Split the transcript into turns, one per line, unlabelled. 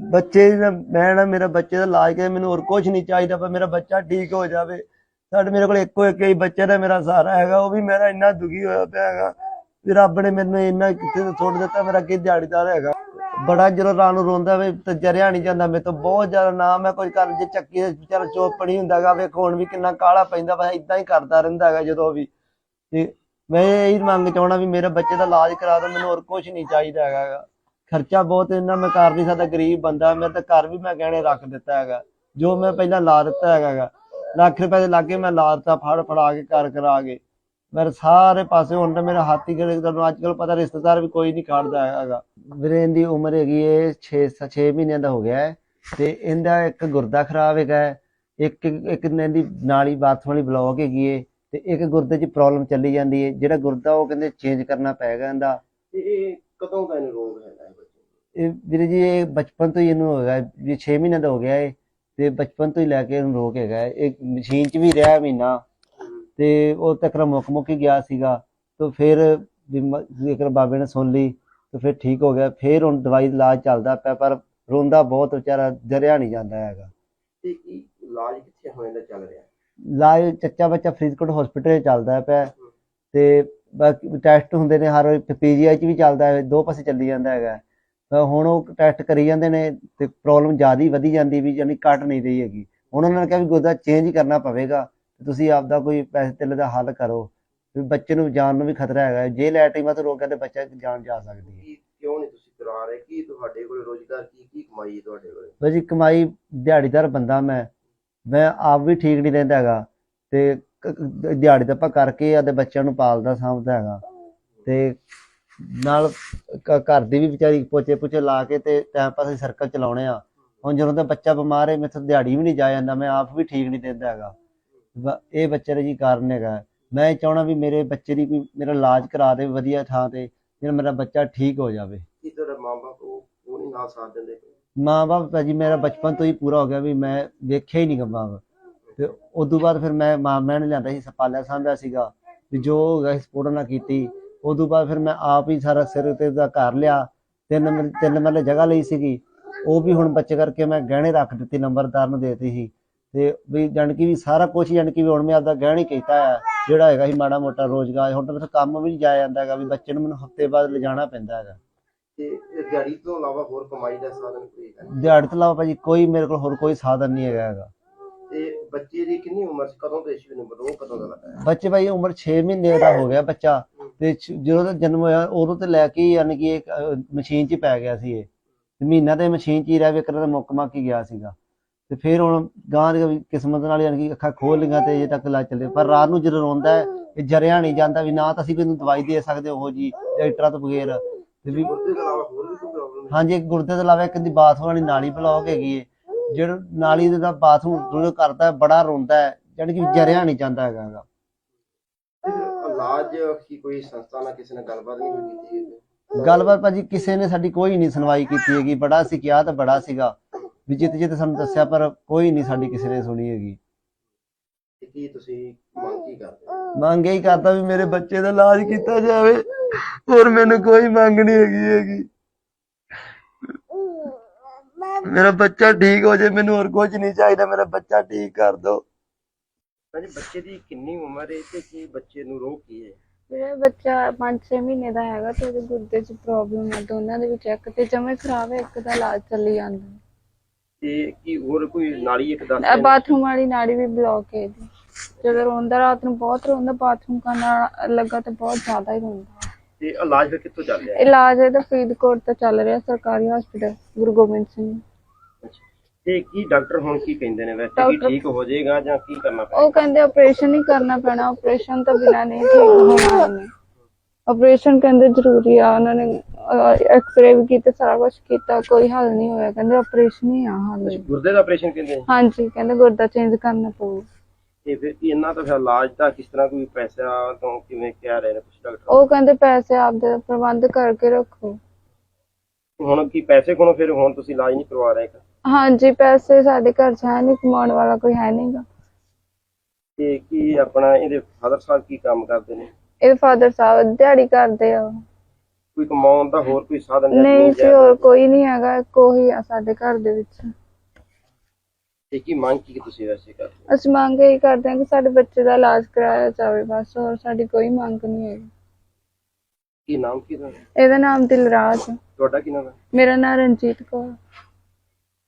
ਬੱਚੇ ਦਾ ਮੈਂ ਨਾ ਮੇਰਾ ਬੱਚੇ ਦਾ ਇਲਾਜ ਕਰੇ, ਮੈਨੂੰ ਹੋਰ ਕੁਝ ਨਹੀਂ ਚਾਹੀਦਾ, ਪਰ ਮੇਰਾ ਬੱਚਾ ਠੀਕ ਹੋ ਜਾਵੇ। ਸਾਡੇ ਮੇਰੇ ਕੋਲ ਇੱਕੋ ਇੱਕ ਹੀ ਬੱਚੇ ਦਾ ਮੇਰਾ ਸਹਾਰਾ ਹੈਗਾ, ਉਹ ਵੀ ਮੇਰਾ ਇੰਨਾ ਦੁਖੀ ਹੋਇਆ ਪਿਆ ਹੈਗਾ। ਵੀ ਰੱਬ ਨੇ ਮੈਨੂੰ ਇੰਨਾ ਕਿੱਥੇ ਤੋਂ ਛੋੜ ਦਿੱਤਾ, ਮੇਰਾ ਕੀ ਦਿਹਾੜੀਦਾਰ ਹੈਗਾ। ਬੜਾ ਜਦੋਂ ਰਾਤ ਨੂੰ ਰੋਂਦਾ ਵੇ, ਤੇ ਜਰਿਆ ਨਹੀਂ ਜਾਂਦਾ ਮੇਰੇ ਤੋਂ। ਬਹੁਤ ਜ਼ਿਆਦਾ ਨਾ ਮੈਂ ਕੁਝ ਕਰ ਜੇ ਚੱਕੀ ਦੇ ਵਿਚਾਰਾ ਚੋਪੜੀ ਹੁੰਦਾਗਾ ਵੇਖੋ ਹੁਣ ਵੀ ਕਿੰਨਾ ਕਾਲਾ ਪੈਂਦਾ ਵਾ ਇਦਾਂ ਹੀ ਕਰਦਾ ਰਹਿੰਦਾ ਹੈਗਾ ਜਦੋਂ ਵੀ। ਤੇ ਮੈਂ ਇਹ ਮੰਗ ਚਾਹਣਾ ਵੀ ਮੇਰੇ ਬੱਚੇ ਦਾ ਇਲਾਜ ਕਰਾ ਦੋ, ਮੈਨੂੰ ਹੋਰ ਕੁਝ ਨਹੀਂ ਚਾਹੀਦਾ ਹੈਗਾ। ਖਰਚਾ ਬਹੁਤ ਇੰਨਾ ਮੈਂ ਕਰ ਨਹੀਂ ਸਕਦਾ ਗਰੀਬ ਬੰਦਾ ਮੈਂ ਤਾਂ ਘਰ ਵੀ ਮੈਂ ਗਹਿਣੇ ਰੱਖ ਦਿੱਤਾ ਹੈਗਾ ਜੋ ਮੈਂ ਪਹਿਲਾਂ ਲਾ ਦਿੱਤਾ ਹੈਗਾ ਲੱਖ ਰੁਪਏ ਦੇ ਲਾਗੇ ਮੈਂ ਲਾ ਦਿੱਤਾ ਫੜ ਫੜਾ ਕੇ ਕਰ ਕਰਾ ਕੇ। ਮੇਰੇ ਸਾਰੇ ਪਾਸੇ ਹੁਣ ਤਾਂ ਮੇਰਾ ਹੱਥ ਹੀ ਤੁਹਾਨੂੰ ਅੱਜ ਕੱਲ ਪਤਾ ਰਿਸ਼ਤੇਦਾਰ ਵੀ ਕੋਈ ਨਹੀਂ ਖੜਦਾ ਹੈਗਾ ਵੀਰੇ ਦੀ ਉਮਰ ਹੈਗੀ ਏ 6 6 ਮਹੀਨਿਆਂ ਦਾ ਹੋ ਗਿਆ ਹੈ ਤੇ ਇਹਦਾ ਇੱਕ ਗੁਰਦਾ ਖਰਾਬ ਹੈਗਾ ਹੈ, ਇੱਕ ਇੱਕ ਦੀ ਨਾਲੀ ਬਾਥਰੂਮ ਵਾਲੀ ਬਲੌਕ ਹੈਗੀ ਏ ਤੇ ਇੱਕ ਗੁਰਦੇ 'ਚ ਪ੍ਰੋਬਲਮ ਚੱਲੀ ਜਾਂਦੀ ਏ ਜਿਹੜਾ ਗੁਰਦਾ ਉਹ ਕਹਿੰਦੇ ਚੇਂਜ ਕਰਨਾ ਪਏਗਾ ਇਹਦਾ।
ਕਦੋਂ ਦਾ ਇਹਨੂੰ ਰੋਗ ਹੈਗਾ ਹੈ ਬੱਚੇ
ਇਹ ਵੀਰੇ ਜੀ ਇਹ ਬਚਪਨ ਤੋਂ ਹੀ ਇਹਨੂੰ ਹੈਗਾ ਹੈ, ਵੀ 6 ਮਹੀਨਿਆਂ ਦਾ ਹੋ ਗਿਆ ਏ ਤੇ ਬਚਪਨ ਤੋਂ ਹੀ ਲੈ ਕੇ ਇਹਨੂੰ ਰੋਗ ਹੈਗਾ ਹੈ। ਇਹ ਮਸ਼ੀਨ 'ਚ ਵੀ ਰਿਹਾ ਮਹੀਨਾ। ਤੇ ਉਹ ਤੱਕ ਮੁੱਕ ਮੁੱਕ ਹੀ ਗਿਆ ਸੀਗਾ। ਤੇ ਫਿਰ ਜੇਕਰ ਬਾਬੇ ਨੇ ਸੁਣ ਲਈ। ਤੇ ਫਿਰ ਠੀਕ ਹੋ ਗਿਆ। ਫਿਰ ਹੁਣ ਦਵਾਈ ਇਲਾਜ ਚੱਲਦਾ ਪਿਆ ਪਰ ਰੋਂਦਾ ਬਹੁਤ ਵਿਚਾਰਾ ਜਰਿਆ ਨਹੀਂ ਜਾਂਦਾ ਹੈਗਾ।
ਤੇ ਕੀ ਇਲਾਜ ਕਿੱਥੇ ਹੋਣ ਦਾ ਚੱਲ ਰਿਹਾ?
ਇਲਾਜ ਚੱਚਾ ਬੱਚਾ ਫਰੀਦਕੋਟ ਹਸਪੀਟਲ ਚੱਲਦਾ ਪਿਆ। ਤੇ ਬਾਕੀ ਟੈਸਟ ਹੁੰਦੇ ਨੇ ਹਰ ਪੀਜੀਆਈ ਚ ਵੀ ਚੱਲਦਾ ਹੈ ਦੋ ਪਾਸੇ ਚੱਲੀ ਜਾਂਦਾ ਹੈਗਾ। ਹੁਣ ਉਹ ਟੈਸਟ ਕਰੀ ਜਾਂਦੇ ਨੇ ਤੇ ਪ੍ਰੋਬਲਮ ਜ਼ਿਆਦਾ ਹੀ ਵਧੀ ਜਾਂਦੀ ਵੀ ਯਾਨੀ ਘਟ ਨਹੀਂ ਰਹੀ ਹੈਗੀ। ਹੁਣ ਉਹਨਾਂ ਨੇ ਕਿਹਾ ਵੀ ਗੁਰਦਾ ਚੇਂਜ ਕਰਨਾ ਪਵੇਗਾ ਤੁਸੀਂ ਆਪਦਾ ਕੋਈ ਪੈਸੇ ਧੇਲੇ ਦਾ ਹੱਲ ਕਰੋ। ਵੀ ਬੱਚੇ ਨੂੰ ਜਾਨ ਨੂੰ ਵੀ ਖਤਰਾ ਹੈਗਾ। ਜੇ ਲੈਟਰਿੰਗਾਂ ਤੋਂ ਰੋਕਿਆ ਤੇ ਬੱਚਾ ਜਾਨ ਜਾ ਸਕਦੀ ਹੈ।
ਕਿਉਂ ਨਹੀਂ ਤੁਸੀਂ ਕਰਾ ਰਹੇ? ਕੀ ਤੁਹਾਡੇ ਕੋਲ ਰੋਜ਼ਗਾਰ ਕੀ ਕੀ ਕਮਾਈ ਹੈ ਤੁਹਾਡੇ ਕੋਲ?
ਭਾਜੀ ਕਮਾਈ ਦਿਹਾੜੀਦਾਰ ਬੰਦਾ ਮੈਂ। ਮੈਂ ਆਪ ਵੀ ਠੀਕ ਨਹੀਂ ਰਹਿੰਦਾ ਹੈਗਾ। ਤੇ ਦਿਹਾੜੀ ਤਾਂ ਆਪਾਂ ਕਰਕੇ ਆਦੇ ਬੱਚਿਆਂ ਨੂੰ ਪਾਲਦਾ ਸਾਂਭਦਾ ਹੈਗਾ। ਤੇ ਨਾਲ ਘ- ਘਰ ਦੀ ਵੀ ਵਿਚਾਰੀ ਪੋਚੇ ਪੁਚੇ ਲਾ ਕੇ ਤੇ ਟਾਈਮ ਪਾਸ ਸਰਕਲ ਚਲਾਉਣੇ ਆ। ਹੁਣ ਜਦੋਂ ਤਾਂ ਬੱਚਾ ਬਿਮਾਰ ਹੈ ਮੈਥੋਂ ਦਿਹਾੜੀ ਵੀ ਨਹੀਂ ਜਾ ਜਾਂਦਾ ਮੈਂ ਆਪ ਵੀ ਠੀਕ ਨਹੀਂ ਰਹਿੰਦਾ ਹੈਗਾ। ਬ- ਇਹ ਬੱਚੇ ਦਾ ਜੀ ਕਾਰਨ ਹੈਗਾ। ਮੈਂ ਇਹ ਚਾਹਣਾ ਵੀ ਮੇਰੇ ਬੱਚੇ ਦੀ ਕੋਈ ਮੇਰਾ ਇਲਾਜ ਕਰਾ ਦੇ ਵਧੀਆ ਥਾਂ ਤੇ ਜਿਹੜਾ ਮੇਰਾ ਬੱਚਾ ਠੀਕ ਹੋ ਜਾਵੇ।
ਕੀ ਤੁਹਾਡਾ ਮਾਂ-ਬਾਪ ਉਹ ਉਹ ਨਹੀਂ ਨਾਲ ਸਾਥ ਦਿੰਦੇ?
ਮਾਂ ਬਾਪ ਭਾਜੀ ਮੇਰਾ ਬਚਪਨ ਤੋਂ ਹੀ ਪੂਰਾ ਹੋ ਗਿਆ ਵੀ ਮੈਂ ਵੇਖਿਆ ਹੀ ਨਹੀਂ ਮਾਂ ਬਾਪ ਤੇ ਉਦੋਂ ਬਾਅਦ ਫਿਰ ਮੈਂ ਮਾਂ ਮੈਂ ਨੇ ਲਿਆਂਦਾ ਸੀ ਸਪਾਲਿਆ ਸਾਂਭਿਆ ਸੀਗਾ ਵੀ ਜੋ ਹੋਗਾ ਸਪੋਰਟ ਨਾ ਕੀਤੀ। ਉਦੋਂ ਬਾਅਦ ਫਿਰ ਮੈਂ ਆਪ ਹੀ ਸਾਰਾ ਸਿਰ ਤੇ ਦਾ ਘਰ ਲਿਆ ਤਿੰਨ ਤਿੰਨ ਮਰਲੇ ਜਗ੍ਹਾ ਲਈ ਸੀਗੀ। ਉਹ ਵੀ ਹੁਣ ਬੱਚੇ ਕਰਕੇ ਮੈਂ ਗਹਿਣੇ ਰੱਖ ਦਿੱਤੀ ਨੰਬਰਦਾਰ ਨੂੰ ਦੇਤੀ ਸੀ। ਤੇ ਵੀ ਜਾਣ ਕਿ ਵੀ ਸਾਰਾ ਕੁਝ ਜਾਣ ਕਿ ਵੀ ਹੁਣ ਮੈਂ ਆਪਦਾ ਗਹਿਣੇ ਕੀਤਾ ਹੈ ਜਿਹੜਾ ਹੈਗਾ ਸੀ ਮਾੜਾ ਮੋਟਾ ਰੋਜ਼ਗਾਰ ਹੁਣ ਤਾਂ ਤੋਂ ਕੰਮ ਵੀ ਜਾਇਆ ਜਾਂਦਾ ਹੈਗਾ ਵੀ ਬੱਚੇ ਨੂੰ ਮੈਨੂੰ ਹਫ਼ਤੇ ਬਾਅਦ ਲਿਜਾਣਾ ਪੈਂਦਾ ਹੈਗਾ।
ਤੇ ਇਹ ਦਿਹਾੜੀ ਤੋਂ ਇਲਾਵਾ ਹੋਰ ਕਮਾਈ ਦਾ ਸਾਧਨ ਕੋਈ?
ਦਿਹਾੜੀ ਤੋਂ ਇਲਾਵਾ ਭਾਜੀ ਕੋਈ ਮੇਰੇ ਕੋਲ ਹੋਰ ਕੋਈ ਸਾਧਨ ਨਹੀਂ ਹੈਗਾ ਹੈਗਾ।
ਬੱਚੇ ਦੀ ਕਿੰਨੀ ਉਮਰ ਸੀ? ਕਦੋਂ ਤੋਂ ਇਸ਼ੂ ਨੰਬਰ ਉਹ ਕਦੋਂ ਦਾ ਲੱਗਾ?
ਬੱਚੇ ਭਾਈ ਉਮਰ 6 ਮਹੀਨੇ ਦਾ ਹੋ ਗਿਆ ਬੱਚਾ। ਤੇ ਛ- ਜਦੋਂ ਦਾ ਜਨਮ ਹੋਇਆ ਉਦੋਂ ਤੇ ਲੈ ਕੇ ਹੀ ਯਾਨੀ ਕਿ ਇਹ ਅਹ, ਮਸ਼ੀਨ 'ਚ ਹੀ ਪੈ ਗਿਆ ਸੀ ਇਹ। ਤੇ ਮਹੀਨਾ ਤੇ ਮਸ਼ੀਨ 'ਚ ਹੀ ਰਹਿ ਵਿਕਰ ਦਾ ਮੁੱਕ ਮੱਕ ਹੀ ਗਿਆ ਸੀਗਾ। ਤੇ ਫਿਰ ਹੁਣ ਗਾਂ ਦੀ ਕਿਸਮਤ ਨਾਲ ਯਾਨੀ ਕਿ ਅੱਖਾਂ ਖੋਲ ਲਈਆਂ ਤੇ ਅਜੇ ਤੱਕ ਇਲਾਜ ਚੱਲੇ ਪਰ ਰਾਤ ਨੂੰ ਜਦੋਂ ਰੋਂਦਾ ਹੈ ਇਹ ਜਰਿਆ ਨਹੀਂ ਜਾਂਦਾ ਵੀ ਨਾ ਤਾਂ ਅਸੀਂ ਕੋਈ ਨੂੰ ਦਵਾਈ ਦੇ ਸਕਦੇ ਉਹ ਜੀ ਡਾਕਟਰਾਂ ਤੋਂ ਬਗੈਰ। ਤੇ ਵੀ
ਤੋਂ ਇਲਾਵਾ ਹੋਰ ਵੀ ਕੋਈ ਪ੍ਰੋਬਲਮ
ਹਾਂਜੀ ਇੱਕ ਗੁਰਦੇ ਤੋਂ ਇਲਾਵਾ ਇੱਕ ਦੀ ਬਾਥਰੂਮ ਵਾਲੀ ਨਾਲੀ ਬਲੌਕ ਹੈਗੀ ਹੈ ਜਿਹੜਾ ਨਾਲੀ ਦੇ ਦਾ ਬਾਥਰੂਮ ਕਰਦਾ ਹੈ, ਬੜਾ ਰੋਂਦਾ ਹੈ ਯਾਨੀ ਕਿ ਜਰਿਆ ਨਹੀਂ ਜਾਂਦਾ ਹੈਗਾ ਗਾ।
ਇਲਾਜ ਕੀ ਕੋਈ ਸੰਸਥਾ ਨਾਲ ਕਿਸੇ ਨਾਲ ਗੱਲਬਾਤ ਨਹੀਂ ਹੋਈ ਕੀਤੀ ਹੈ?
ਗੱਲਬਾਤ ਭਾਜੀ ਕਿਸੇ ਨੇ ਸਾਡੀ ਕੋਈ ਨਹੀਂ ਸੁਣਵਾਈ ਕੀਤੀ ਹੈਗੀ ਬੜਾ ਸੀ ਕਿਹਾ ਤਾਂ ਬੜਾ ਸੀਗਾ ਵੀ ਜਿੱਤ ਜਿੱਤ ਸਾਨੂੰ ਦੱਸਿਆ ਪਰ ਕੋਈ ਨਹੀਂ ਸਾਡੀ ਕਿਸੇ ਨੇ ਸੁਣੀ ਹੈਗੀ
ਤੇ ਕੀ ਤੁਸੀਂ ਮੰਗ ਕੀ ਕਰਦੇ ਹੋ?
ਮੰਗ ਇਹੀ ਕਰਦਾ ਵੀ ਮੇਰੇ ਬੱਚੇ ਦਾ ਇਲਾਜ ਕੀਤਾ ਜਾਵੇ ਹੋਰ ਮੈਨੂੰ ਕੋਈ ਮੰਗ ਨਹੀਂ ਹੈਗੀ ਹੈਗੀ ਮੇਰਾ ਬੱਚਾ ਠੀਕ ਹੋ ਜਾਏ ਮੈਨੂੰ ਹੋਰ ਕੁਝ ਨਹੀਂ ਚਾਹੀਦਾ ਮੇਰਾ ਬੱਚਾ ਠੀਕ ਕਰ ਦਿਓ
ਹਾਂਜੀ ਬੱਚੇ ਦੀ ਕਿੰਨੀ ਉਮਰ ਹੈ ਤੇ ਕੀ ਬੱਚੇ ਨੂੰ ਰੋਗ ਕੀ ਹੈ
ਮੇਰਾ ਬੱਚਾ 5-6 ਮਹੀਨੇ ਦਾ ਹੈਗਾ ਤੇ ਉਹਦੇ ਗੁਰਦੇ 'ਚ ਪ੍ਰੋਬਲਮ ਹੈ ਦੋਨਾਂ ਦੇ ਵਿੱਚ ਇੱਕ ਤੇ ਜਮੇ ਖਰਾਬ ਹੈ ਇੱਕ ਦਾ ਇਲਾਜ ਚੱਲੀ ਜਾਂਦਾ।
ਤੇ ਕੀ ਹੋਰ ਕੋਈ ਨਾਲੀ ਇੱਕ ਦੱਸ
ਹੈ ਬਾਥਰੂਮ ਵਾਲੀ ਨਾੜੀ ਵੀ ਬਲੌਕ ਹੈ ਇਹਦੀ। ਜਦੋਂ ਰੋਂਦਾ ਰਾਤ ਨੂੰ ਬਹੁਤ ਰੋਂਦਾ ਬਾਥਰੂਮ ਕਰਨਾ ਲੱਗਾ ਤੇ ਬਹੁਤ ਜ਼ਿਆਦਾ ਹੀ ਰੋਂਦਾ।
ਤੇ ਇਲਾਜ ਫਿਰ ਕਿੱਥੋਂ ਚੱਲ ਰਿਹਾ? ਹੈ?
ਇਲਾਜ ਇਹਦਾ ਫਰੀਦਕੋਟ ਤੋਂ ਚੱਲ ਰਿਹਾ ਸਰਕਾਰੀ ਹਸਪੀਟਲ ਗੁਰੂ ਗੋਬਿੰਦ ਸਿੰਘ।
ਤੇ ਕੀ ਡਾਕਟਰ ਹੁਣ ਕੀ ਕਹਿੰਦੇ ਨੇ ਵੈਸੇ ਕੀ ਠੀਕ ਹੋ ਜਾਏਗਾ ਜਾਂ ਕੀ ਕਰਨਾ
ਉਹ
ਪਏਗਾ?
ਕਹਿੰਦੇ ਆਪਰੇਸ਼ਨ ਹੀ ਕਰਨਾ ਪੈਣਾ ਆਪਰੇਸ਼ਨ ਤੋਂ ਬਿਨਾਂ ਨਹੀਂ ਠੀਕ ਹੋਣਾ ਆਪਰੇਸ਼ਨ ਕਹਿੰਦੇ ਜ਼ਰੂਰੀ ਆ ਉਹਨਾਂ ਨੇ ਐਕਸਰੇ ਵੀ ਕੀਤੇ ਸਾਰਾ ਕੁਝ ਕੀਤਾ ਕੋਈ ਹੱਲ ਨਹੀਂ ਹੋਇਆ ਕਹਿੰਦੇ ਆਪਰੇਸ਼ਨ ਹੀ ਆ ਹਾਲੇ।
ਗੁਰਦੇ ਦਾ ਆਪਰੇਸ਼ਨ ਕਹਿੰਦੇ
ਹਾਂਜੀ ਕਹਿੰਦੇ ਗੁਰਦਾ ਚੇਂਜ ਕਰਨਾ ਪਊ।
ਤੇ ਫਿਰ ਇਹਨਾਂ ਦਾ ਫਿਰ ਇਲਾਜ ਦਾ ਕਿਸ ਤਰ੍ਹਾਂ ਕੋਈ ਪੈਸਾ ਤੋਂ ਕਿਵੇਂ ਕਹਿ ਰਹੇ ਨੇ ਕੁਝ ਡਾਕਟਰ?
ਉਹ ਕਹਿੰਦੇ ਪੈਸੇ ਆਪਦੇ ਪ੍ਰਬੰਧ ਕਰਕੇ ਰੱਖੋ।
ਹੁਣ ਕੀ ਪੈਸੇ ਕੋਲੋਂ ਫਿਰ ਹੁਣ ਤੁਸੀਂ ਇਲਾਜ ਨਹੀਂ ਕਰਵਾ ਰਹੇ?
ਹਾਂਜੀ ਪੈਸੇ ਸਾਡੇ ਘਰ 'ਚ ਹੈ ਨਹੀਂ ਕਮਾਉਣ ਵਾਲਾ ਕੋਈ ਹੈ ਨਹੀਂਗਾ
ਤੇ ਕੀ ਆਪਣਾ ਇਹਦੇ ਫਾਦਰ ਸਾਹਿਬ ਕੀ ਕੰਮ ਕਰਦੇ ਨੇ
ਇਹ ਫਾਦਰ ਸਾਹਿਬ ਦਿਹਾੜੀ ਕਰਦੇ ਆ ਉਹ।
ਕੋਈ ਕਮਾਉਣ ਦਾ ਹੋਰ ਕੋਈ ਸਾਧਨ ਜਾਂ
ਨਹੀਂ
ਜ਼ਮੀਨ
ਸੀ
ਜਾਇਦਾਦ?
ਹੋਰ ਕੋਈ ਨਹੀਂ ਹੈਗਾ ਕੋਈ ਆ ਸਾਡੇ ਘਰ ਦੇ ਵਿੱਚ
ਤੇ ਕੀ ਮੰਗ ਕੀ ਤੁਸੀਂ ਵੈਸੇ ਕਰਦੇ ਹੋ?
ਅਸੀਂ ਮੰਗ ਇਹ ਕਰਦੇ ਹਾਂ ਕਿ ਸਾਡੇ ਬੱਚੇ ਦਾ ਇਲਾਜ ਕਰਾਇਆ ਜਾਵੇ ਬਸ ਹੋਰ ਸਾਡੀ ਕੋਈ ਮੰਗ ਨਹੀਂ ਹੈਗੀ
ਕੀ ਨਾਮ ਕੀ ਤੁਹਾਡਾ
ਇਹਦਾ ਨਾਮ ਦਿਲਰਾਜ।
ਤੁਹਾਡਾ ਕੀ ਨਾਮ ਹੈ
ਮੇਰਾ ਨਾਮ ਰਣਜੀਤ ਕੌਰ